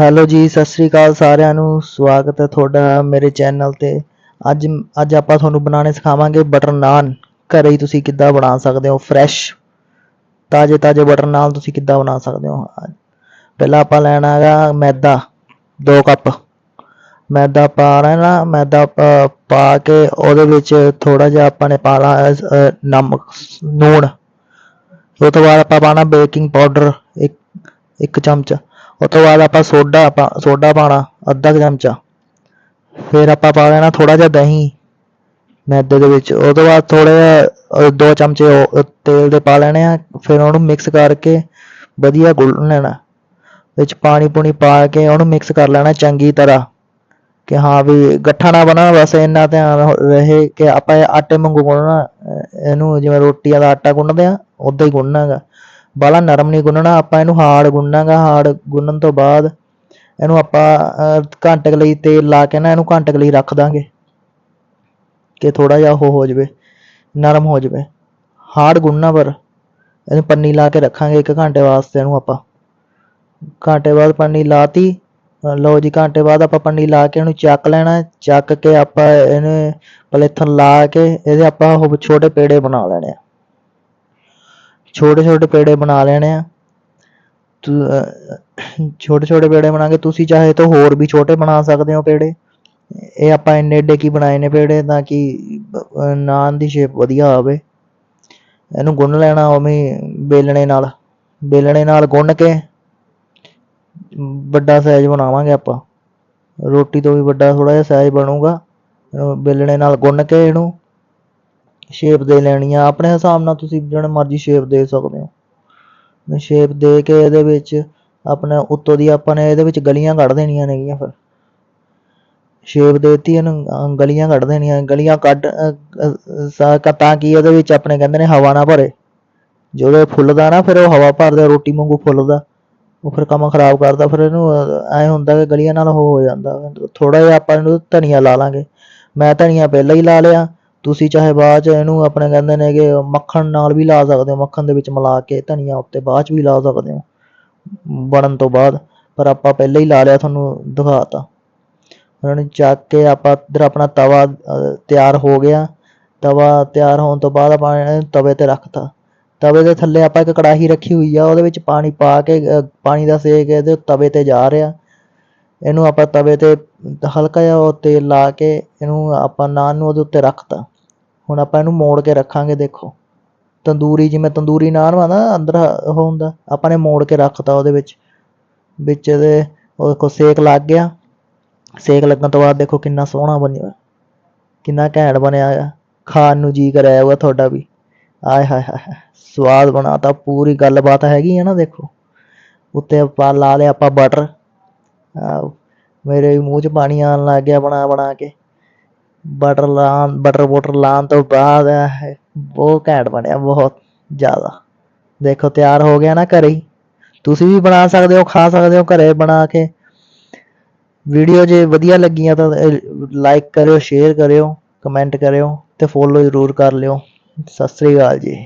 Hello ਜੀ, ਸਤਿ ਸ੍ਰੀ ਅਕਾਲ ਸਾਰਿਆਂ ਨੂੰ। ਸਵਾਗਤ ਹੈ ਤੁਹਾਡਾ ਮੇਰੇ ਚੈਨਲ ਤੇ। ਅੱਜ ਅੱਜ ਆਪਾਂ ਤੁਹਾਨੂੰ ਬਣਾਉਣੇ ਸਿਖਾਵਾਂਗੇ ਬਟਰ ਨਾਨ ਘਰੇ ਹੀ ਤੁਸੀਂ ਕਿੱਦਾਂ ਬਣਾ ਸਕਦੇ ਹੋ ਫਰੈਸ਼ ਤਾਜ਼ੇ ਤਾਜ਼ੇ ਬਟਰ ਨਾਨ ਤੁਸੀਂ ਕਿੱਦਾਂ ਬਣਾ ਸਕਦੇ ਹੋ। ਪਹਿਲਾਂ ਆਪਾਂ ਲੈਣਾ ਹੈਗਾ ਮੈਦਾ 2 ਕੱਪ। ਮੈਦਾ ਪਾ ਲੈਣਾ, ਮੈਦਾ ਪਾ- ਕੇ ਉਹਦੇ ਵਿੱਚ ਥੋੜਾ ਜਿਹਾ ਆਪਾਂ ਨੇ ਪਾ ਨਮਕ, ਨੂਣ। ਉਹ ਤੋਂ ਬਾਅਦ ਆਪਾਂ ਪਾਣਾ ਬੇਕਿੰਗ ਪਾਊਡਰ ਇੱਕ ਇੱਕ ਚਮਚ। ਉਹ ਤੋਂ ਬਾਅਦ ਆਪਾਂ ਸੋਡਾ ਪਾ ਸੋਡਾ ਪਾਣਾ ਅੱਧਾ ਚਮਚਾ। ਫਿਰ ਆਪਾਂ ਪਾ ਲੈਣਾ ਥੋੜਾ ਜਿਹਾ ਦਹੀਂ, ਮੈਦੇ ਦੇ ਵਿੱਚ। ਉਹ ਤੋਂ ਬਾਅਦ ਥੋੜੇ ਦੋ ਚਮਚੇ ਤੇਲ ਦੇ ਪਾ ਲੈਣੇ ਆ। ਫਿਰ ਉਹਨੂੰ ਮਿਕਸ ਕਰਕੇ ਵਧੀਆ ਗੁੰਨ ਲੈਣਾ। ਵਿੱਚ ਪਾਣੀ ਪੂਣੀ ਪਾ ਕੇ ਉਹਨੂੰ ਮਿਕਸ ਕਰ ਲੈਣਾ ਚੰਗੀ ਤਰ੍ਹਾਂ। ਕਿ ਹਾਂ ਵੀ ਗੱਠਾ ਨਾ ਬਣਾ, ਬਸ ਇੰਨਾ ਧਿਆਨ ਰਹੇ ਕਿ ਆਪਾਂ ਇਹ ਆਟੇ ਵਾਂਗੂ ਗੁੰਨਣਾ। ਇਹਨੂੰ ਜਿਵੇਂ ਰੋਟੀਆਂ ਦਾ ਆਟਾ ਗੁੰਨਦੇ ਆ ਉਦਾਂ ਹੀ ਗੁੰਨਣਾ ਗਾ ਨਰਮ ਨਹੀਂ ਗੁੰਨਣਾ ਆਪਾਂ ਇਹਨੂੰ ਹਾਰਡ ਗੁੰਨਾਂਗਾ ਗਾ ਹਾਰਡ ਗੁੰਨਣ ਤੋਂ ਬਾਅਦ ਇਹਨੂੰ ਆਪਾਂ ਅਹ, ਘੰਟੇ ਲਈ ਤੇਲ ਲਾ ਕੇ ਨਾ ਇਹਨੂੰ ਘੰਟੇ ਲਈ ਰੱਖ ਦਾਂਗੇ ਕਿ ਥੋੜਾ ਜਿਹਾ ਉਹ ਹੋ ਜਾਵੇ ਨਰਮ ਹੋ ਜਾਵੇ। ਹਾਰਡ ਗੁੰਨਣਾ ਪਰ ਇਹਨੂੰ ਪੰਨੀ ਲਾ ਕੇ ਰੱਖਾਂਗੇ ਇੱਕ ਘੰਟੇ ਵਾਸਤੇ ਇਹਨੂੰ ਆਪਾਂ। ਘੰਟੇ ਬਾਅਦ ਪੰਨੀ ਲਾਤੀ ਅਹ ਲਓ ਜੀ ਘੰਟੇ ਬਾਅਦ ਆਪਾਂ ਪੰਨੀ ਲਾ ਕੇ ਇਹਨੂੰ ਚੱਕ ਲੈਣਾ ਚੱਕ ਕੇ ਆਪਾਂ ਇਹਨੇ ਪਲੇਥਨ ਲਾ ਕੇ ਇਹਦੇ ਆਪਾਂ ਉਹ ਛੋਟੇ ਪੇੜੇ ਬਣਾ ਲੈਣੇ ਆ। ਛੋਟੇ ਛੋਟੇ ਪੇੜੇ ਬਣਾ ਲੈਣੇ ਆ। ਛੋਟੇ ਛੋਟੇ ਪੇੜੇ ਬਣਾ ਕੇ ਤੁਸੀਂ ਚਾਹੇ ਤਾਂ ਹੋਰ ਵੀ ਛੋਟੇ ਬਣਾ ਸਕਦੇ ਹੋ ਪੇੜੇ। ਇਹ ਆਪਾਂ ਇੰਨੇ ਏਡੇ ਕੀ ਬਣਾਏ ਨੇ ਪੇੜੇ ਤਾਂ ਕਿ ਨਾਨ ਦੀ ਸ਼ੇਪ ਵਧੀਆ ਆਵੇ। ਇਹਨੂੰ ਗੁੰਨ ਲੈਣਾ ਉਵੇਂ ਹੀ ਬੇਲਣੇ ਨਾਲ। ਬੇਲਣੇ ਨਾਲ ਗੁੰਨ ਕੇ ਵੱਡਾ ਸਾਈਜ਼ ਬਣਾਵਾਂਗੇ ਆਪਾਂ। ਰੋਟੀ ਤੋਂ ਵੀ ਵੱਡਾ ਥੋੜਾ ਜਿਹਾ ਸਾਈਜ਼ ਬਣੂਗਾ। ਇਹਨੂੰ ਬੇਲਣੇ ਨਾਲ ਗੁੰਨ ਕੇ ਇਹਨੂੰ ਸ਼ੇਪ ਦੇ ਲੈਣੀ ਆ। ਆਪਣੇ ਹਿਸਾਬ ਨਾਲ ਤੁਸੀਂ ਜਿਹੜਾ ਮਰਜ਼ੀ ਸ਼ੇਪ ਦੇ ਸਕਦੇ ਹੋ। ਸ਼ੇਪ ਦੇ ਕੇ ਇਹਦੇ ਵਿੱਚ ਆਪਣੇ ਉੱਤੋਂ ਦੀ ਆਪਾਂ ਨੇ ਇਹਦੇ ਵਿੱਚ ਗਲੀਆਂ ਕੱਢ ਦੇਣੀਆਂ ਨੇਗੀਆਂ ਫਿਰ। ਸ਼ੇਪ ਦੇਤੀ ਇਹਨੂੰ ਗਲੀਆਂ ਕੱਢ ਦੇਣੀਆਂ। ਗਲੀਆਂ ਕੱਢ ਤਾਂ ਕਿ ਇਹਦੇ ਵਿੱਚ ਆਪਣੇ ਕਹਿੰਦੇ ਨੇ ਹਵਾ ਨਾ ਭਰੇ। ਜਦੋਂ ਇਹ ਫੁੱਲਦਾ ਨਾ, ਫਿਰ ਉਹ ਹਵਾ ਭਰਦਾ ਰੋਟੀ ਵਾਂਗੂ ਫੁੱਲਦਾ। ਉਹ ਫਿਰ ਕੰਮ ਖਰਾਬ ਕਰਦਾ, ਫਿਰ ਇਹਨੂੰ ਐ ਹੁੰਦਾ ਕਿ ਗਲੀਆਂ ਨਾਲ ਉਹ ਹੋ ਜਾਂਦਾ। ਥੋੜਾ ਜਿਹਾ ਆਪਾਂ ਇਹਨੂੰ ਧਨੀਆ ਲਾ ਲਾਂਗੇ। ਮੈਂ ਧਨੀਆ ਪਹਿਲਾਂ ਹੀ ਲਾ ਲਿਆ। ਤੁਸੀਂ ਚਾਹੇ ਬਾਅਦ ਚ ਇਹਨੂੰ ਆਪਣੇ ਕਹਿੰਦੇ ਨੇ ਕਿ ਮੱਖਣ ਨਾਲ ਵੀ ਲਾ ਸਕਦੇ ਹੋ, ਮੱਖਣ ਦੇ ਵਿੱਚ ਮਿਲਾ ਕੇ ਧਨੀਆ ਉੱਤੇ ਬਾਅਦ ਚ ਵੀ ਲਾ ਸਕਦੇ ਹੋ, ਬਣਨ ਤੋਂ ਬਾਅਦ, ਪਰ ਆਪਾਂ ਪਹਿਲਾਂ ਹੀ ਲਾ ਲਿਆ, ਤੁਹਾਨੂੰ ਦਿਖਾਤਾ। ਉਹਨਾਂ ਨੂੰ ਚੱਕ ਕੇ ਆਪਾਂ ਇੱਧਰ ਆਪਣਾ ਤਵਾ ਤਿਆਰ ਹੋ ਗਿਆ। ਤਵਾ ਤਿਆਰ ਹੋਣ ਤੋਂ ਬਾਅਦ ਆਪਾਂ ਇਹਨੂੰ ਤਵੇ ਤੇ ਰੱਖਤਾ। ਤਵੇ ਦੇ ਥੱਲੇ ਆਪਾਂ ਇੱਕ ਕੜਾਹੀ ਰੱਖੀ ਹੋਈ ਆ, ਉਹਦੇ ਵਿੱਚ ਪਾਣੀ ਪਾ ਕੇ ਪਾਣੀ ਦਾ ਸੇਕ ਇਹਦੇ ਤਵੇ ਤੇ ਜਾ ਰਿਹਾ। ਇਹਨੂੰ ਆਪਾਂ ਤਵੇ ਤੇ ਹਲਕਾ ਜਿਹਾ ਉਹ ਤੇਲ ਲਾ ਕੇ ਇਹਨੂੰ ਆਪਾਂ ਨਾਨ ਨੂੰ ਉਹਦੇ ਉੱਤੇ ਰੱਖਤਾ। ਹੁਣ ਆਪਾਂ ਇਹਨੂੰ ਮੋੜ ਕੇ ਰੱਖਾਂਗੇ ਦੇਖੋ। ਤੰਦੂਰੀ ਜਿਵੇਂ ਤੰਦੂਰੀ ਨਾਨ ਵਾ ਨਾ ਅੰਦਰ ਉਹ ਹੁੰਦਾ ਆਪਾਂ ਨੇ ਮੋੜ ਕੇ ਰੱਖਤਾ ਉਹਦੇ ਵਿੱਚ। ਵਿੱਚ ਇਹਦੇ ਉਹ ਦੇਖੋ ਸੇਕ ਲੱਗ ਗਿਆ। ਸੇਕ ਲੱਗਣ ਤੋਂ ਬਾਅਦ ਦੇਖੋ ਕਿੰਨਾ ਸੋਹਣਾ ਬਣਿਆ ਕਿੰਨਾ ਘੈਂਟ ਬਣਿਆ ਆ ਖਾਣ ਨੂੰ ਜੀ ਕਰਿਆ ਹੋਇਆ ਤੁਹਾਡਾ ਵੀ। ਆਏ ਹਾਏ ਹਾਏ ਹਾਏ, ਸਵਾਦ ਬਣਾਤਾ ਪੂਰੀ ਗੱਲਬਾਤ ਹੈਗੀ ਹੈ ਨਾ ਦੇਖੋ। ਉੱਤੇ ਆਪਾਂ ਲਾ ਲਿਆ ਆਪਾਂ ਬਟਰ ਮੇਰੇ ਮੂੰਹ 'ਚ ਪਾਣੀ ਆਉਣ ਲੱਗ ਗਿਆ ਬਣਾ ਬਣਾ ਕੇ। ਬਟਰ ਲਾਉਣ ਬਟਰ ਬੁਟਰ ਲਾਉਣ ਤੋਂ ਬਾਅਦ ਬਹੁਤ ਘੈਂਟ ਬਣਿਆ, ਬਹੁਤ ਜ਼ਿਆਦਾ। ਦੇਖੋ, ਤਿਆਰ ਹੋ ਗਿਆ ਨਾ ਘਰੇ ਹੀ। ਤੁਸੀਂ ਵੀ ਬਣਾ ਸਕਦੇ ਹੋ, ਖਾ ਸਕਦੇ ਹੋ ਘਰੇ ਬਣਾ ਕੇ। ਵੀਡੀਓ ਜੇ ਵਧੀਆ ਲੱਗੀਆਂ ਤਾਂ ਲਾਈਕ ਕਰਿਓ ਸ਼ੇਅਰ ਕਰਿਓ ਕਮੈਂਟ ਕਰਿਓ ਤੇ ਫੋਲੋ ਜ਼ਰੂਰ ਕਰ ਲਿਓ। ਸਤਿ ਸ੍ਰੀ ਅਕਾਲ ਜੀ।